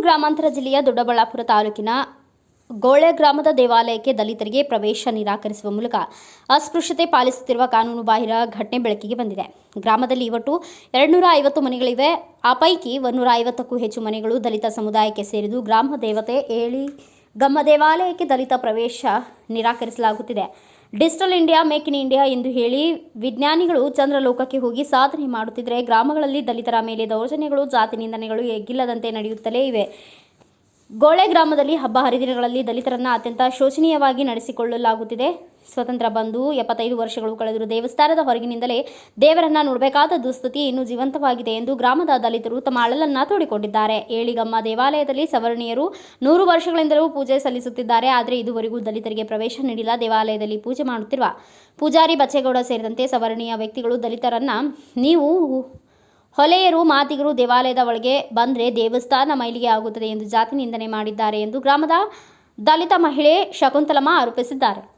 ಗ್ರಾಮಾಂತರ ಜಿಲ್ಲೆಯ ದೊಡ್ಡಬಳ್ಳಾಪುರ ತಾಲೂಕಿನ ಗೋಳೆ ಗ್ರಾಮದ ದೇವಾಲಯಕ್ಕೆ ದಲಿತರಿಗೆ ಪ್ರವೇಶ ನಿರಾಕರಿಸುವ ಮೂಲಕ ಅಸ್ಪೃಶ್ಯತೆ ಪಾಲಿಸುತ್ತಿರುವ ಕಾನೂನು ಬಾಹಿರ ಘಟನೆ ಬೆಳಕಿಗೆ ಬಂದಿದೆ. ಗ್ರಾಮದಲ್ಲಿ ಒಟ್ಟು ಎರಡುನೂರ ಐವತ್ತು ಮನೆಗಳಿವೆ. ಆ ಪೈಕಿ ಒಂದೂರ ಐವತ್ತಕ್ಕೂ ಹೆಚ್ಚು ಮನೆಗಳು ದಲಿತ ಸಮುದಾಯಕ್ಕೆ ಸೇರಿದ್ದು ಗ್ರಾಮ ದೇವತೆ, ಏಳಿ, ಗಮ್ಮ ದೇವಾಲಯಕ್ಕೆ ದಲಿತ ಪ್ರವೇಶ ನಿರಾಕರಿಸಲಾಗುತ್ತಿದೆ. Digital India, make in India ಎಂದು ಹೇಳಿ ವಿಜ್ಞಾನಿಗಳು ಚಂದ್ರಲೋಕಕ್ಕೆ ಹೋಗಿ ಸಾಧನೆ ಮಾಡುತ್ತಿದ್ದರೆ ಗ್ರಾಮಗಳಲ್ಲಿ ದಲಿತರ ಮೇಲೆ ದೌರ್ಜನ್ಯಗಳು, ಜಾತಿ ನಿಂದನೆಗಳು ಎಗ್ಗಿಲ್ಲದಂತೆ ನಡೆಯುತ್ತಲೇ ಇವೆ. ಗೋಳೆ ಗ್ರಾಮದಲ್ಲಿ ಹಬ್ಬ ಹರಿದಿನಗಳಲ್ಲಿ ದಲಿತರನ್ನ ಅತ್ಯಂತ ಶೋಚನೀಯವಾಗಿ ನಡೆಸಿಕೊಳ್ಳಲಾಗುತ್ತಿದೆ. ಸ್ವತಂತ್ರ ಬಂದು ಎಪ್ಪತ್ತೈದು ವರ್ಷಗಳು ಕಳೆದರೂ ದೇವಸ್ಥಾನದ ಹೊರಗಿನಿಂದಲೇ ದೇವರನ್ನ ನೋಡಬೇಕಾದ ದುಸ್ಥಿತಿ ಇನ್ನೂ ಜೀವಂತವಾಗಿದೆ ಎಂದು ಗ್ರಾಮದ ದಲಿತರು ತಮ್ಮ ಅಳಲನ್ನ ತೋಡಿಕೊಂಡಿದ್ದಾರೆ. ಏಳಿಗಮ್ಮ ದೇವಾಲಯದಲ್ಲಿ ಸವರ್ಣೀಯರು ನೂರು ವರ್ಷಗಳಿಂದಲೂ ಪೂಜೆ ಸಲ್ಲಿಸುತ್ತಿದ್ದಾರೆ. ಆದರೆ ಇದುವರೆಗೂ ದಲಿತರಿಗೆ ಪ್ರವೇಶ ನೀಡಿಲ್ಲ. ದೇವಾಲಯದಲ್ಲಿ ಪೂಜೆ ಮಾಡುತ್ತಿರುವ ಪೂಜಾರಿ ಬಚ್ಚೇಗೌಡ ಸೇರಿದಂತೆ ಸವರ್ಣೀಯ ವ್ಯಕ್ತಿಗಳು ದಲಿತರನ್ನ ನೀವು ಹೊಲೆಯರು ಮಾತಿಗರು ದೇವಾಲಯದ ಒಳಗೆ ಬಂದರೆ ದೇವಸ್ಥಾನ ಮೈಲಿಗೆ ಆಗುತ್ತದೆ ಎಂದು ಜಾತಿ ನಿಂದನೆ ಮಾಡಿದ್ದಾರೆ ಎಂದು ಗ್ರಾಮದ ದಲಿತ ಮಹಿಳೆ ಶಕುಂತಲಮ್ಮ ಆರೋಪಿಸಿದ್ದಾರೆ.